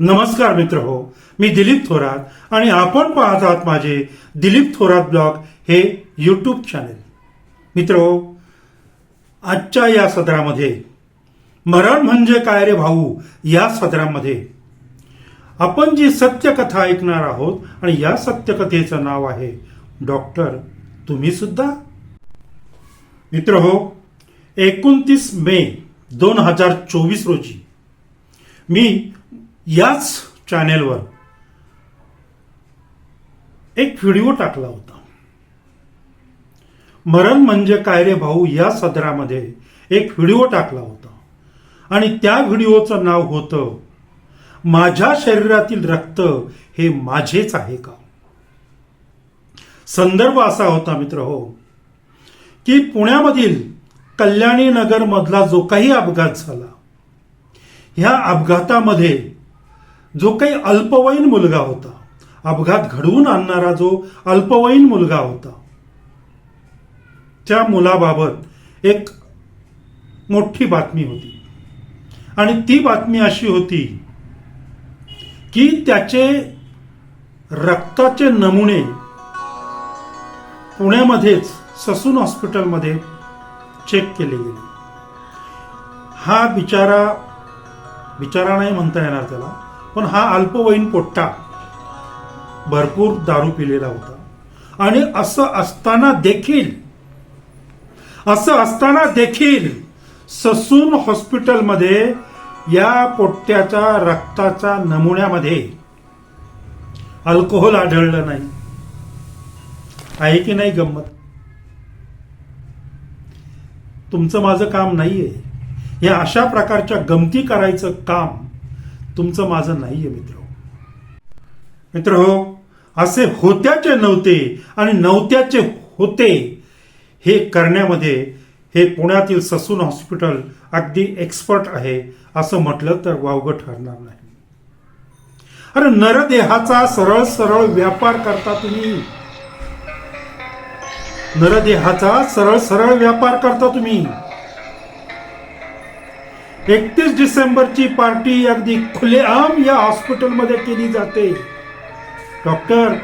नमस्कार मित्र हो मी दिलीप थोरात आणि आपण पाहत आहात माझे दिलीप थोरात ब्लॉग हे यूट्यूब चॅनेल मित्र हो आजच्या या सदरामध्ये मरण म्हणजे काय रे भाऊ या सदरामध्ये आपण जी सत्यकथा ऐकणार आहोत आणि या सत्यकथेचं नाव आहे डॉक्टर तुम्ही सुद्धा. मित्र हो एकोणतीस मे दोन हजार चोवीस रोजी मी याच चॅनेलवर एक व्हिडिओ टाकला होता. मरण म्हणजे काय रे भाऊ? या सदरामध्ये एक व्हिडिओ टाकला होता. आणि त्या व्हिडिओचं नाव होतं माझ्या शरीरातील रक्त हे माझेच आहे का? संदर्भ असा होता मित्र हो की पुण्यामधील कल्याणी नगर मधला जो काही अपघात झाला ह्या अपघातामध्ये जो काही अल्पवयीन मुलगा होता. अपघात घडवून आणणारा जो अल्पवयीन मुलगा होता. त्या मुलाबाबत एक मोठी बातमी होती. आणि ती बातमी अशी होती की त्याचे रक्ताचे नमुने पुण्यामध्येच ससून हॉस्पिटलमध्ये चेक केले गेले. हा बिचारा बिचारा नाही म्हणता येणार त्याला. पण हा अल्पवयीन पोट्टा भरपूर दारू पिलेला होता. आणि असं असताना देखील असं असताना देखील ससून हॉस्पिटलमध्ये या पोट्ट्याच्या रक्ताच्या नमुन्यामध्ये अल्कोहोल आढळलं नाही. आहे की नाही गंमत? तुमचं माझं काम नाहीये. या अशा प्रकारच्या गमती करायचं काम तुमचं माझं नाहीये मित्र. मित्र हो असे होत्याचे नव्हते आणि नव्हत्याचे होते हे करण्यामध्ये हे पुण्यातील ससून हॉस्पिटल अगदी एक्सपर्ट आहे असं म्हटलं तर वावगं ठरणार नाही. अरे नरदेहाचा सरळ सरळ व्यापार करता तुम्ही. नरदेहाचा सरळ सरळ व्यापार करता तुम्ही. एकतीस डिसेंबरची पार्टी अगदी खुलेआम या हॉस्पिटलमध्ये केली जाते. डॉक्टर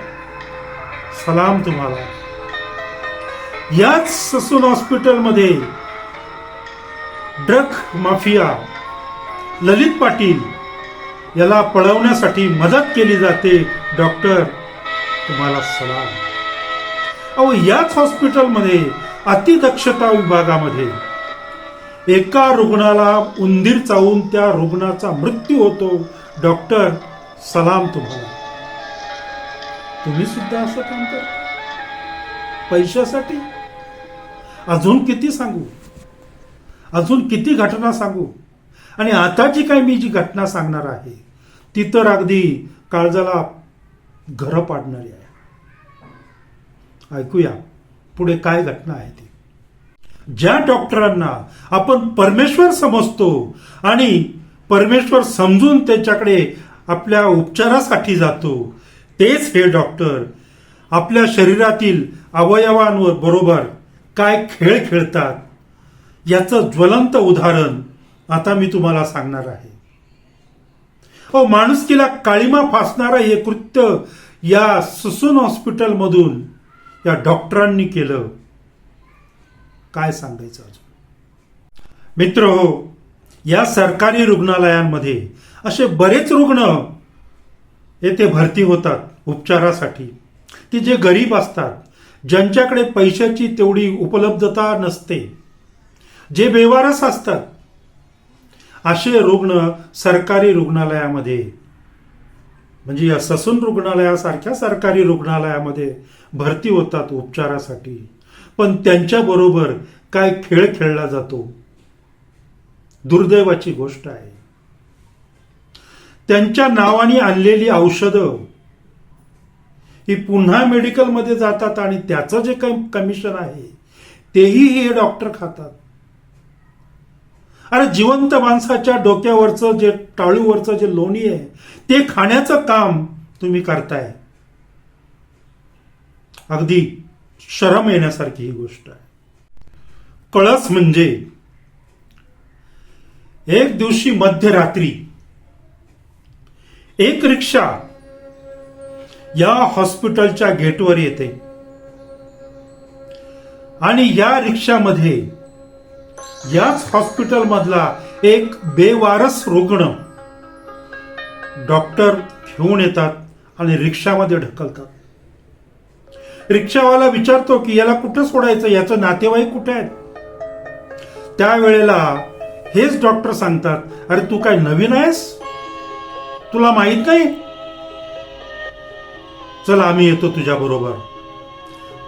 सलाम तुम्हाला. याच ससून हॉस्पिटलमध्ये ड्रग माफिया ललित पाटील याला पळवण्यासाठी मदत केली जाते. डॉक्टर तुम्हाला सलाम. अहो याच हॉस्पिटलमध्ये अतिदक्षता विभागामध्ये एका रुग्णाला उंदीर चावून त्या रुग्णाचा मृत्यू होतो. डॉक्टर सलाम तुम्हाला. तुम्ही सुद्धा असं काम करता पैशासाठी? अजून किती सांगू? अजून किती घटना सांगू? आणि आता जी मी जी घटना सांगणार आहे ती तर अगदी काळजाला घरं पाडणारी आहे. ऐकूया पुढे काय घटना आहे ती. ज्या डॉक्टरांना आपण परमेश्वर समजतो आणि परमेश्वर समजून त्याच्याकडे आपल्या उपचारासाठी जातो तेच हे डॉक्टर आपल्या शरीरातील अवयवांवर बरोबर काय खेळ खेळतात याचं ज्वलंत उदाहरण आता मी तुम्हाला सांगणार आहे. हो माणुसकीला काळीमा फासणारा हे कृत्य या ससून हॉस्पिटलमधून या डॉक्टरांनी केलं. काय सांगायचं अजून? मित्र हो या सरकारी रुग्णालयांमध्ये असे बरेच रुग्ण येथे भरती होतात उपचारासाठी. ती जे गरीब असतात ज्यांच्याकडे पैशाची तेवढी उपलब्धता नसते जे बेवारस असतात असे रुग्ण सरकारी रुग्णालयामध्ये म्हणजे या ससून रुग्णालयासारख्या सरकारी रुग्णालयामध्ये भरती होतात उपचारासाठी. पण त्यांच्याबरोबर काय खेळ खेळला जातो? दुर्दैवाची गोष्ट आहे. त्यांच्या नावाने आणलेली औषधं ही पुन्हा मेडिकलमध्ये जातात आणि त्याचं जे काही कमिशन आहे तेही हे डॉक्टर खातात. अरे जिवंत माणसाच्या डोक्यावरचं जे टाळूवरचं जे लोणी आहे ते खाण्याचं काम तुम्ही करताय. अगदी शरम येण्यासारखी ही गोष्ट आहे. कळस म्हणजे एक दिवशी मध्यरात्री एक रिक्षा या हॉस्पिटलच्या गेटवर येते आणि या रिक्षामध्ये याच हॉस्पिटल मधला एक बेवारस रुग्ण डॉक्टर घेऊन येतात आणि रिक्षामध्ये ढकलतात. रिक्षावाला विचारतो की याला कुठं सोडायचं? याचं नातेवाईक कुठे आहेत? त्यावेळेला हेच डॉक्टर सांगतात अरे तू काय नवीन आहेस? तुला माहीत नाही? चल आम्ही येतो तुझ्या बरोबर.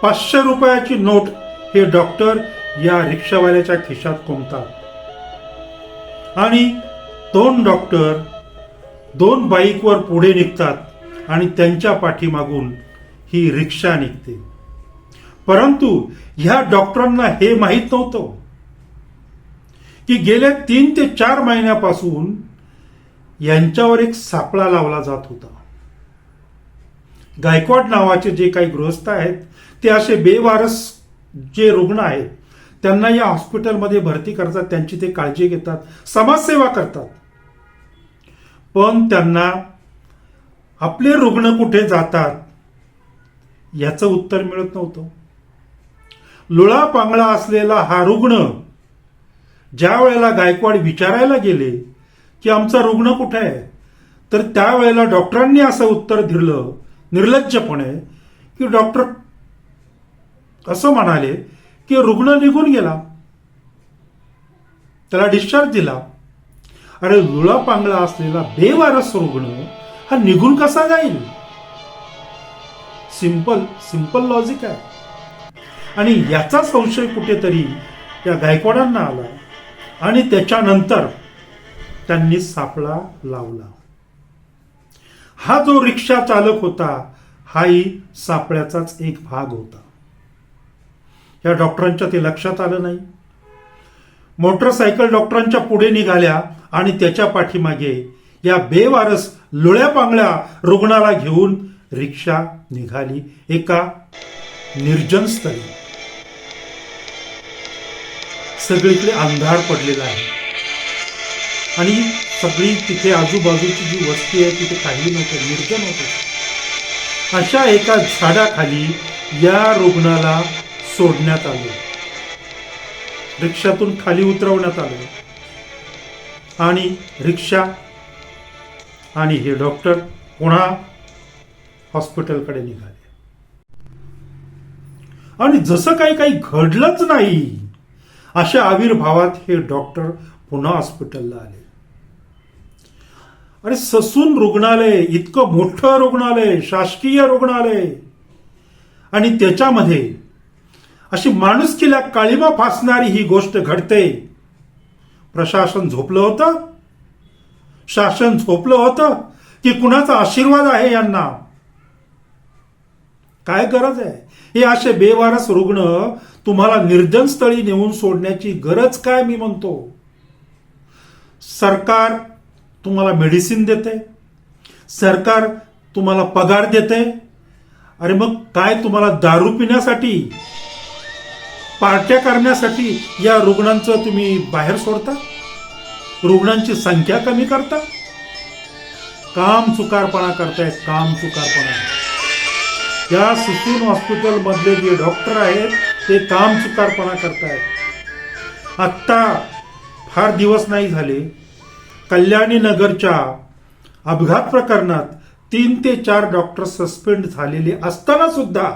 पाचशे रुपयाची नोट हे डॉक्टर या रिक्षावाल्याच्या खिशात कोंबतात आणि दोन डॉक्टर दोन बाईकवर पुढे निघतात आणि त्यांच्या पाठीमागून ही रिक्षा निघते. परंतु ह्या डॉक्टरांना हे माहीत नव्हतं की गेल्या तीन ते चार महिन्यापासून यांच्यावर एक सापळा लावला जात होता. गायकवाड नावाचे जे काही गृहस्थ आहेत ते असे बेवारस जे रुग्ण आहेत त्यांना या हॉस्पिटलमध्ये भरती करतात त्यांची ते काळजी घेतात समाजसेवा करतात. पण त्यांना आपले रुग्ण कुठे जातात याचं उत्तर मिळत नव्हतं. लोळा पांगळा असलेला हा रुग्ण ज्या वेळेला गायकवाड विचारायला गेले की आमचा रुग्ण कुठे आहे तर त्यावेळेला डॉक्टरांनी असं उत्तर दिलं निर्लज्जपणे की डॉक्टर असं म्हणाले की रुग्ण निघून गेला. त्याला डिस्चार्ज दिला. अरे लुळा पांगळा असलेला बेवारस रुग्ण हा निघून कसा जाईल? सिंपल सिंपल लॉजिक आहे. आणि याचा संशय कुठेतरी या गायकवाडांना आला आणि त्याच्यानंतर त्यांनी सापळा लावला. हा जो रिक्षा चालक होता हाही सापळ्याचाच एक भाग होता. या डॉक्टरांच्या ते लक्षात आलं नाही. मोटरसायकल डॉक्टरांच्या पुढे निघाल्या आणि त्याच्या पाठीमागे या बेवारस लुळ्या पांगळ्या रुग्णाला घेऊन रिक्षा निघाली. एका निर्जन स्थळी. सगळीकडे अंधार पडलेला आहे. आणि सगळी तिथे आजूबाजूची जी वस्ती आहे तिथे काही नव्हतं निर्जन होते. अशा एका झाडाखाली या रुग्णाला सोडण्यात आले. रिक्षातून खाली उतरवण्यात आले. आणि रिक्षा आणि हे डॉक्टर पुन्हा हॉस्पिटलकडे निघाले. आणि जसं काही काही घडलंच नाही अशा आविर्भावात हे डॉक्टर पुन्हा हॉस्पिटलला आले. अरे ससून रुग्णालय इतकं मोठं रुग्णालय शासकीय रुग्णालय. आणि त्याच्यामध्ये अशी माणुसकीला काळीमा फासणारी ही गोष्ट घडते. प्रशासन झोपलं होतं. शासन झोपलं होतं की कुणाचा आशीर्वाद आहे यांना? काय गरज आहे? हे असे बेवारस रुग्ण तुम्हाला निर्जन स्थळी नेऊन सोडण्याची गरज काय मी म्हणतो? सरकार तुम्हाला मेडिसिन देते. सरकार तुम्हाला पगार देते. अरे मग काय तुम्हाला दारू पिण्यासाठी पार्ट्या करण्यासाठी या रुग्णांचं तुम्ही बाहेर सोडता? रुग्णांची संख्या कमी करता? काम चुकारपणा करतायत काम चुकारपणा. या ससून हॉस्पिटलमधले जे डॉक्टर आहेत ते काम चुकारपणा करतायत. आत्ता फार दिवस नाही झाले कल्याणी नगरच्या अपघात प्रकरणात तीन ते चार डॉक्टर सस्पेंड झालेले असताना सुद्धा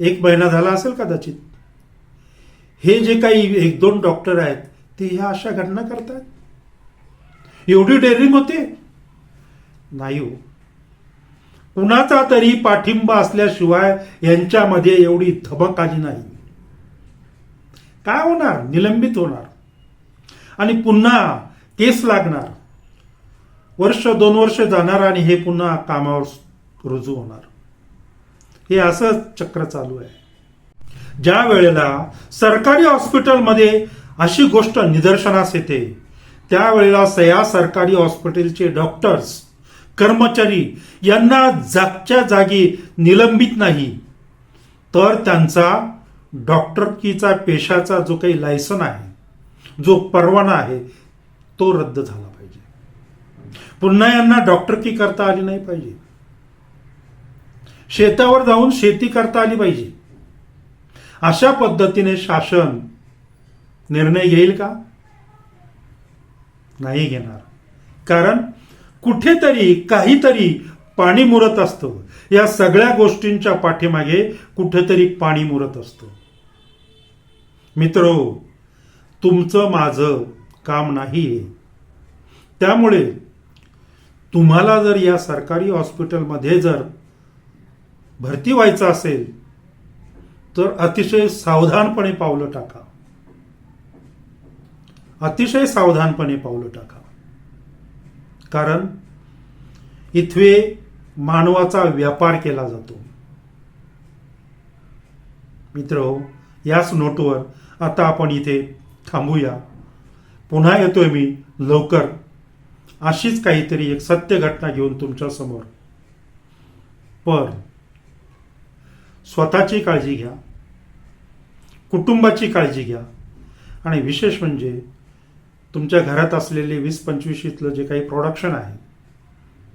एक महिना झाला असेल कदाचित. हे जे काही एक दोन डॉक्टर आहेत ते ह्या अशा घटना करतात एवढी डेअरिंग होते? नाही हो. कुणाचा तरी पाठिंबा असल्याशिवाय यांच्यामध्ये एवढी थबक आली नाही. काय होणार? निलंबित होणार. आणि पुन्हा केस लागणार. वर्ष दोन वर्ष जाणार आणि हे पुन्हा कामावर रुजू होणार. हे असं चक्र चालू आहे. ज्या वेळेला सरकारी हॉस्पिटलमध्ये अशी गोष्ट निदर्शनास येते त्यावेळेला सया सरकारी हॉस्पिटलचे डॉक्टर्स कर्मचारी यांना जागच्या जागी निलंबित नाही तर त्यांचा डॉक्टरकीचा पेशाचा जो काही लायसन आहे जो परवाना आहे तो रद्द झाला पाहिजे. पुन्हा यांना डॉक्टरकी करता आली नाही पाहिजे. शेतावर जाऊन शेती करता आली पाहिजे. अशा पद्धतीने शासन निर्णय घेईल का? नाही घेणार. कारण कुठेतरी काहीतरी पाणी मुरत असतं. या सगळ्या गोष्टींच्या पाठीमागे कुठेतरी पाणी मुरत असतं. मित्रो तुमचं माझं काम नाही आहे त्यामुळे तुम्हाला जर या सरकारी हॉस्पिटलमध्ये जर भरती व्हायचं असेल तर अतिशय सावधानपणे पावलं टाका. अतिशय सावधानपणे पावलं टाका. कारण इथवे मानवाचा व्यापार केला जातो. मित्र याच नोटवर आता आपण इथे थांबूया. पुन्हा येतोय मी लवकर. अशीच काहीतरी एक सत्य घटना घेऊन तुमच्यासमोर. पण स्वतःची काळजी घ्या. कुटुंबाची काळजी घ्या. आणि विशेष म्हणजे तुमच्या घरात असलेले वीस पंचवीशीतलं जे काही प्रोडक्शन आहे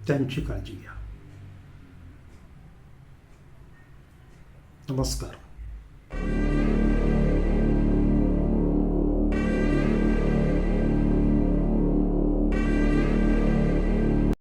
त्यांची काळजी घ्या. नमस्कार.